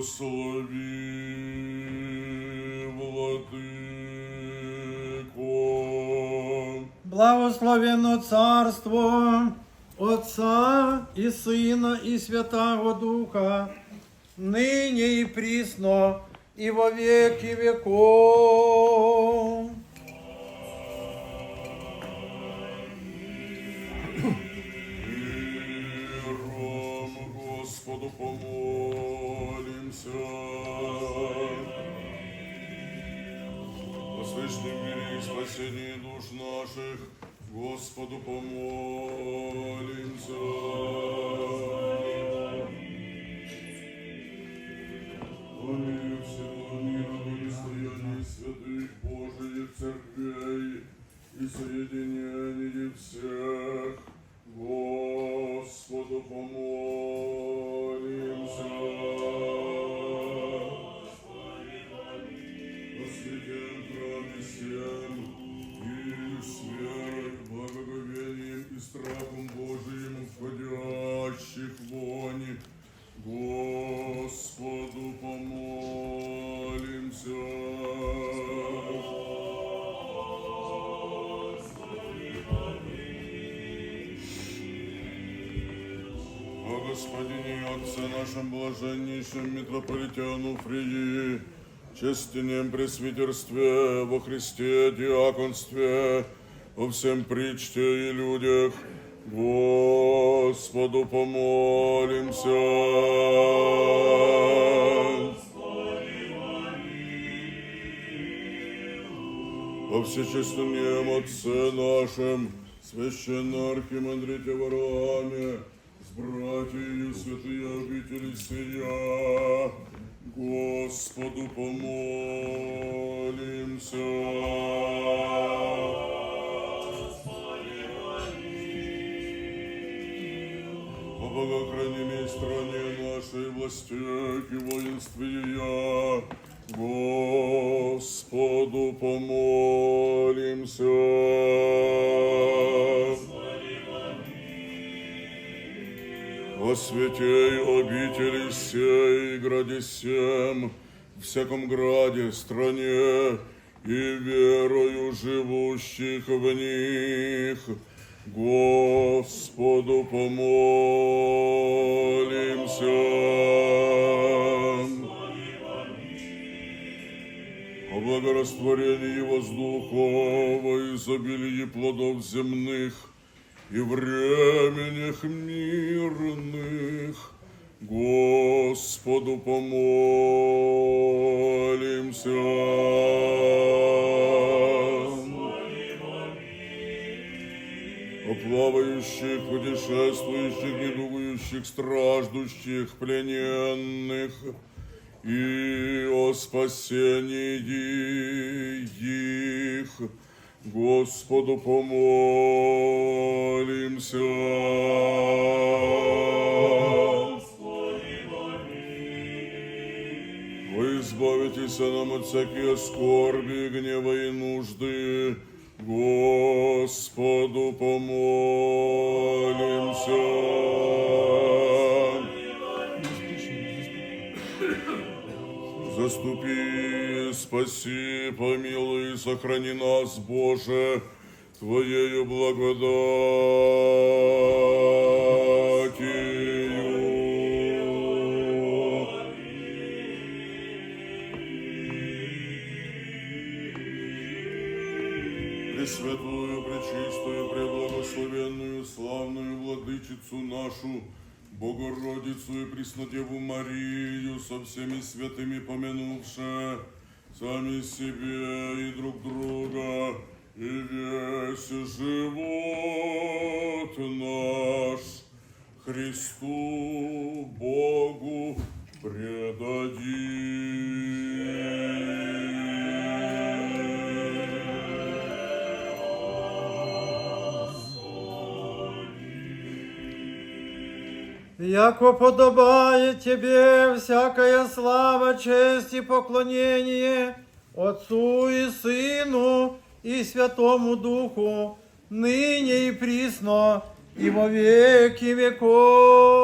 Благослови, владыко. Благословенно Царство Отца и Сына и Святого Духа, ныне и присно, и во веки веков. Господу помолимся. Отце нашем блаженнейшем митрополитяну Фрии, честенем пресвитерстве, во Христе диаконстве, во всем причте и людях, Господу помолимся. Во всечестном Отце нашем, священно архимандрите Вараме, с братьями святые обители сия, Господу помолимся. О богохранимой стране нашей властях и воинстве я, Господу помолимся. О святей обители сей, граде сем, всяком граде, стране и верою живущих в них, Господу помолимся. О благорастворении воздуха, во изобилии плодов земных и временях мирных, Господу помолимся. О плавающих, путешествующих, недугающих, страждущих, плененных, и о спасении их, Господу помолимся. Вы избавитесь нам от всякие скорби, гнева и нужды, Господу помолимся. Заступи, спаси, помилуй, сохрани нас, Боже, Твоею благодатью. Пресвятую, пречистую, преблагословенную, славную владычицу нашу, Богородицу и Преснодеву Марию, со всеми святыми помянувши, сами себе и друг друга, и весь живот наш Христу Богу предадим. Яко подобает тебе всякая слава, честь и поклонение Отцу и Сыну и Святому Духу, ныне и присно, и во веки веков.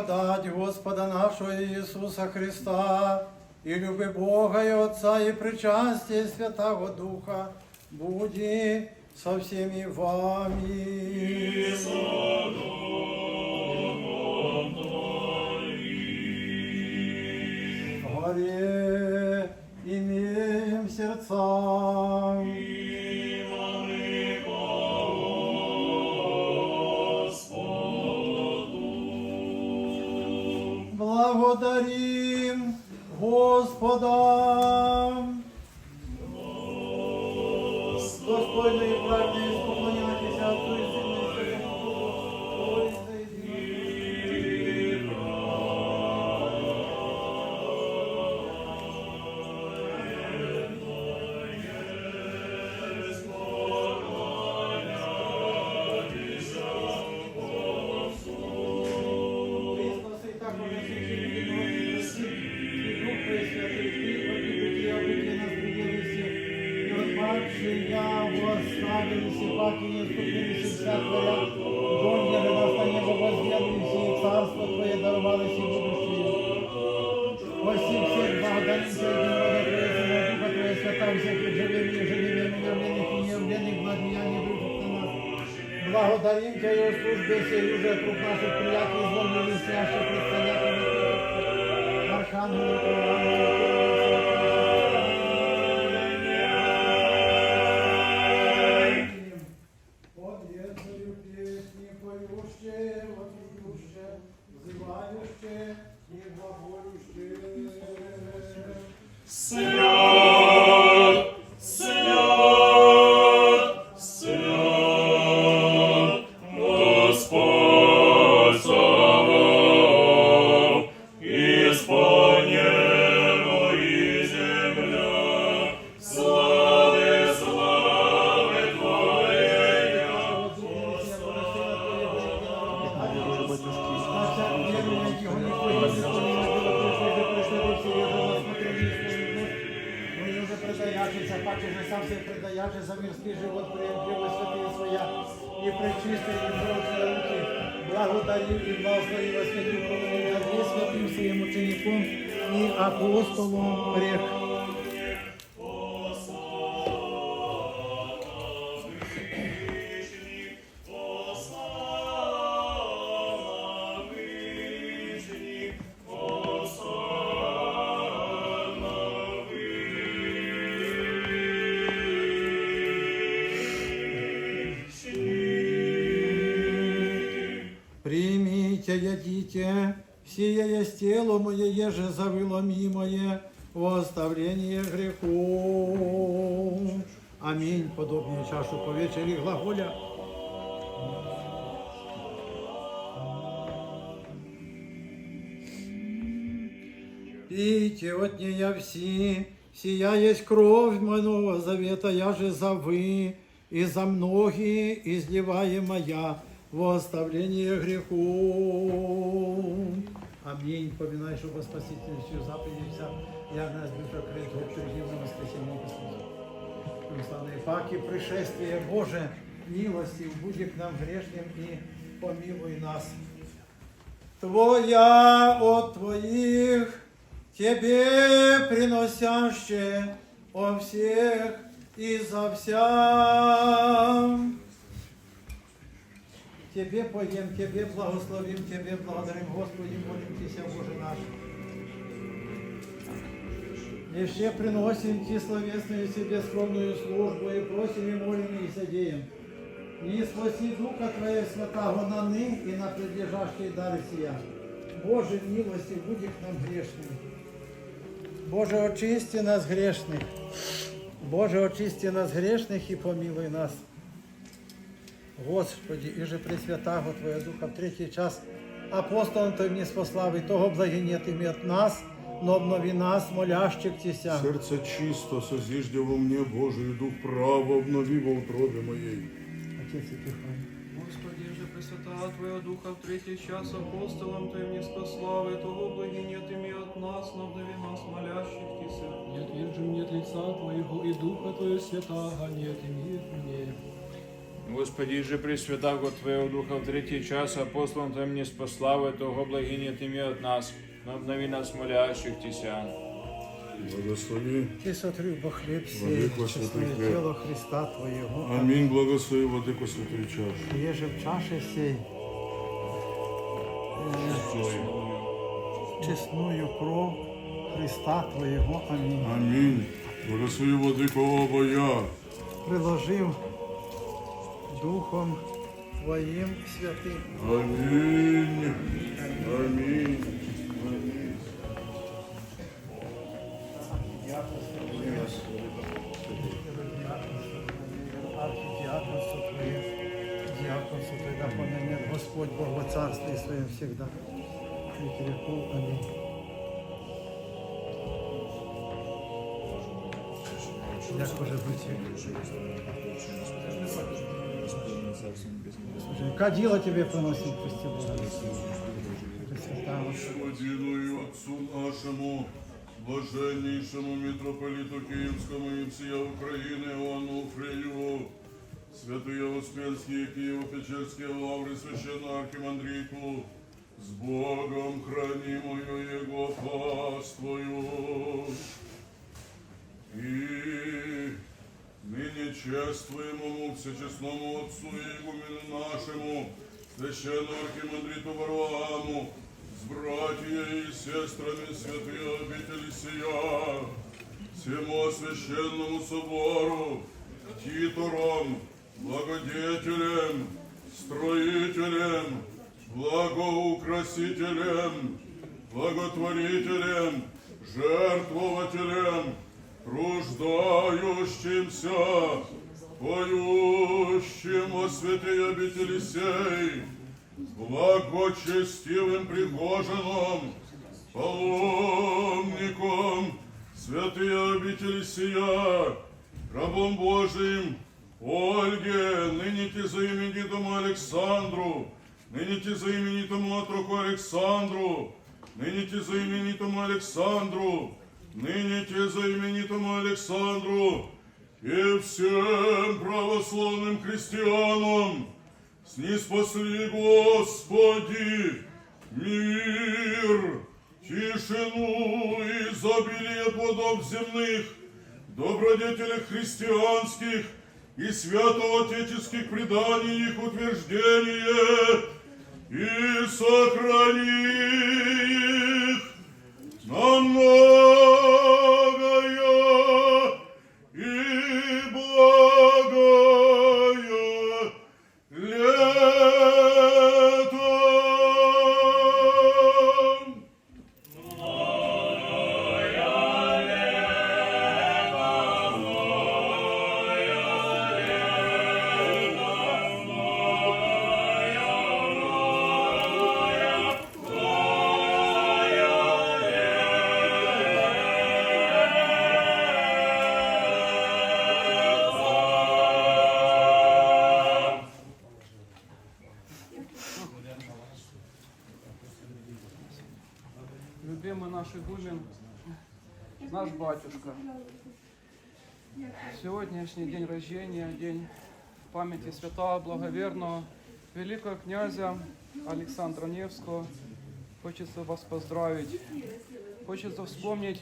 Благодать Господа нашего Иисуса Христа, и люби Бога и Отца, и причастие Святого Духа, буди со всеми вами. Горе имеем сердца. Благодарим Господа. Достойно и правильно Padarinka je u službi se juže kruh naših prijatelj izvom Milicija Šeprica Jakovića, Arhangelu Koranu, Примите, ядите, сие есть тело мое, еже завыло мимое, во оставление грехов. Аминь. Подобнее чашу по вечери глаголя. Пейте от нея все, сия есть кровь моего завета, я же за и за многие изливаемая во оставление грехов. Аминь. Поминай, что во спасительную всю заповедь вся, я нас душа крет, утвердил на воскресенье Господа. Славные паки, пришествие Боже, милости, буди к нам грешным и помилуй нас. Твоя от Твоих, Тебе приносяще о всех и за вся. Тебе поем, Тебе благословим, Тебе благодарим, Господи, молимся, Боже наш. Еще приносим Ти словесную себе скромную службу и просим и молим и содеем. Не спаси Духа Твоего Святого на ны и на предлежащие дары сия. Боже, милости, будь к нам грешным. Боже, очисти нас грешных. Боже, очисти нас грешных и помилуй нас. Господи, і же Пресвятаго Твоя Духа в третій час апостолом Той мені спослави, того благиня Ти от нас, но обнови нас, молящих Тися. Сердце чисто, созиждя во мне Божий Дух право, обнови во утробе моей. Отець і Тихоня. Господи, же Пресвятая Твоя Духа в третий час апостолом Твоим не спаславы, того благиня Ты от нас, но обнови нас, молящих Тися. Не отвержу мне от лица Твоего, и Духа Твоего Святаго не отымет мне. Господи же Пресвятаго Твоего Духа в третий час апостолом Твоим не спасла того благиня Тыми от нас, но обнови нас молящих Тися. Благослови. Ты сотри во хлеб сей, Владыко честное святый хлеб. тело Христа Твоего. Аминь. Благослови, Владыко Святой Час. Еже в чаше сей э, честную кровь Христа Твоего. Аминь. Аминь. Благослови, Владыко обоя. Приложим Духом Твоим святым. Аминь. Аминь. Архидиаконство Твое, диаконство Твое, да помянет Господь Бог во Царстве Своем всегда. И веков. Аминь. Як може бути? Слушай, Кадила тебе приносить, прости Господину и Отцу нашему, блаженнейшему митрополиту Киевскому и всея Украины Онуфрию, святые Успенские Киево-Печерские лавры священного архимандриту, с Богом хранимую Его паствою. Ныне чествуемому всечестному Отцу и Игумену нашему, священному архимандриту Варламу, с братьями и сестрами святые обители сия, всему священному собору, титурам, благодетелем, строителем, благоукрасителем, благотворителем, жертвователем, труждающимся, поющим о святей обители сей, благочестивым прихожанам, паломником, святые обители сия, рабом Божиим, Ольге, ныне заименитому Александру, ныне заименитому отроку Александру, ныне заименитому Александру, ныне заименитому Александру и всем православным христианам, Снеспасли, Господи, мир, тишину и изобилие плодов земных, добродетелях христианских и свято-отеческих преданий их утверждение. И сохрани Любимый наш игумен, наш батюшка. Сегодняшний день рождения, день памяти святого благоверного великого князя Александра Невского. Хочется вас поздравить. Хочется вспомнить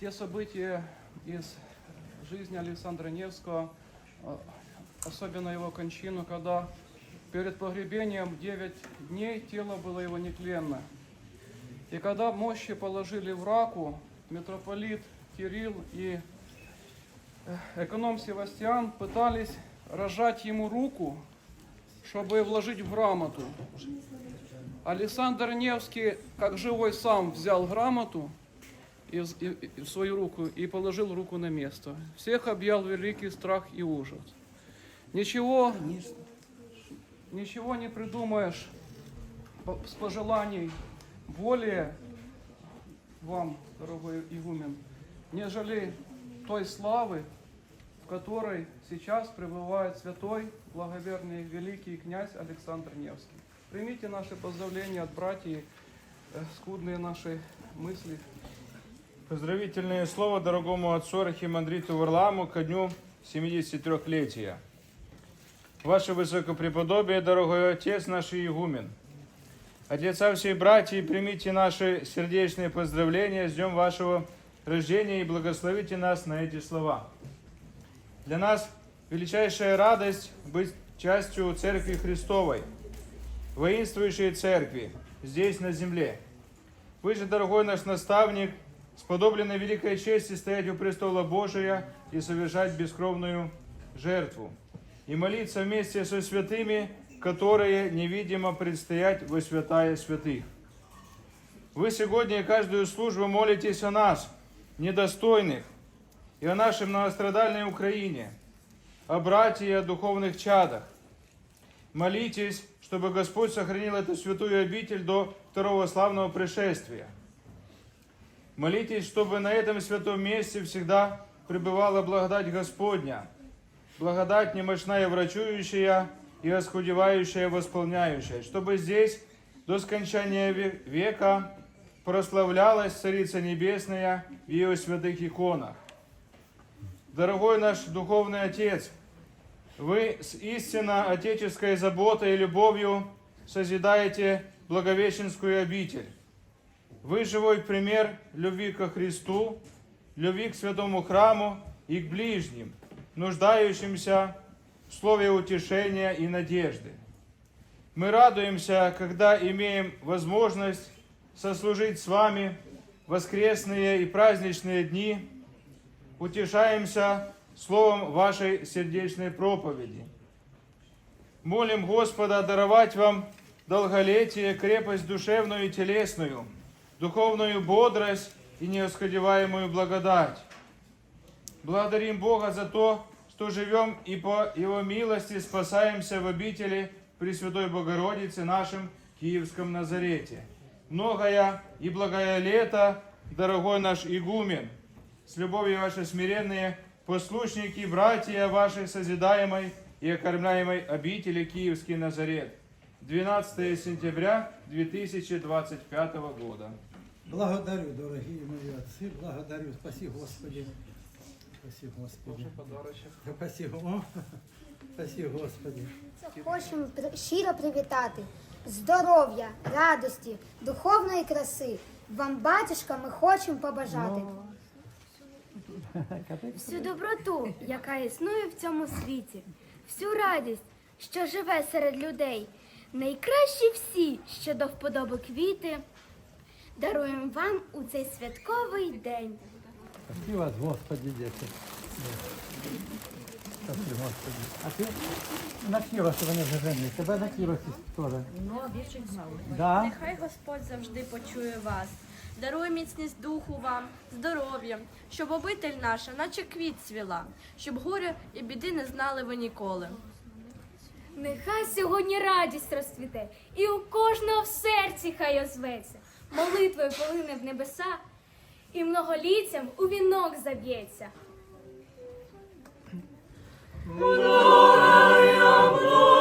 те события из жизни Александра Невского, а, особенно его кончину, когда перед погребением 9 дней тело было его нетленно. И когда мощи положили в раку, митрополит Кирилл и э, эконом Севастьян пытались разжать ему руку, чтобы вложить в грамоту. Александр Невский, как живой сам, взял грамоту и в, свою руку и положил руку на место. Всех объял великий страх и ужас. Ничего, ничего не придумаешь с пожеланий более вам, дорогой игумен, нежели той славы, в которой сейчас пребывает святой, благоверный, великий князь Александр Невский. Примите наши поздравления от братьев, э, скудные наши мысли Поздравительное слово дорогому отцу Архимандриту Варламу ко дню 73-летия. Ваше Высокопреподобие, дорогой Отец наш игумен, от лица всей братьи примите наши сердечные поздравления с днем вашего рождения и благословите нас на эти слова. Для нас величайшая радость быть частью Церкви Христовой, воинствующей Церкви здесь на земле. Вы же, дорогой наш наставник, сподоблены великой чести стоять у престола Божия и совершать бескровную жертву, и молиться вместе со святыми, которые невидимо предстоять во святая святых. Вы сегодня каждую службу молитесь о нас, недостойных, и о нашей многострадальной Украине, о братьях и о духовных чадах. Молитесь, чтобы Господь сохранил эту святую обитель до второго славного пришествия. Молитесь, чтобы на этом святом месте всегда пребывала благодать Господня, благодать немощная врачующая и оскудевающая восполняющая, чтобы здесь до скончания ве- века прославлялась Царица Небесная в ее святых иконах. Дорогой наш духовный Отец, вы с истинно отеческой заботой и любовью созидаете Благовещенскую обитель. Вы живой пример любви ко Христу, любви к святому храму и к ближним, нуждающимся в слове утешения и надежды. Мы радуемся, когда имеем возможность сослужить с вами воскресные и праздничные дни, утешаемся словом вашей сердечной проповеди. Молим Господа даровать вам долголетие, крепость душевную и телесную, духовную бодрость и неоскодеваемую благодать. Благодарим Бога за то, что живем и по Его милости спасаемся в обители Пресвятой Богородицы нашем Киевском Назарете. Многое и благое лето, дорогой наш игумен, с любовью ваши смиренные послушники, братья вашей созидаемой и окормляемой обители Киевский Назарет. 12 сентября 2025 года. Благодарю, дорогие мои отцы, благодарю. Спасибо, Господи. Спасибо, Господи. Спасибо. О, Спасибо, Господи. Хочемо щиро привітати здоров'я, радості, духовної краси. Вам, батюшка, ми хочемо побажати. всю доброту, яка існує в цьому світі, всю радість, що живе серед людей, найкращі всі, що до вподоби квіти, даруємо вам у цей святковий день. Спаси вас, Господи, дети. Спаси, Господи. А ти на Кіроси вони вже жені. Тебе на Кіросі теж. Ну, віршить знову. Да? Нехай Господь завжди почує вас, дарує міцність духу вам, здоров'я, щоб обитель наша, наче квіт цвіла, щоб горя і біди не знали ви ніколи. Нехай сьогодні радість розцвіте, і у кожного в серці хай озветься, молитвою полине в небеса, і многоліттям у вінок заб'ється. Спаси вас,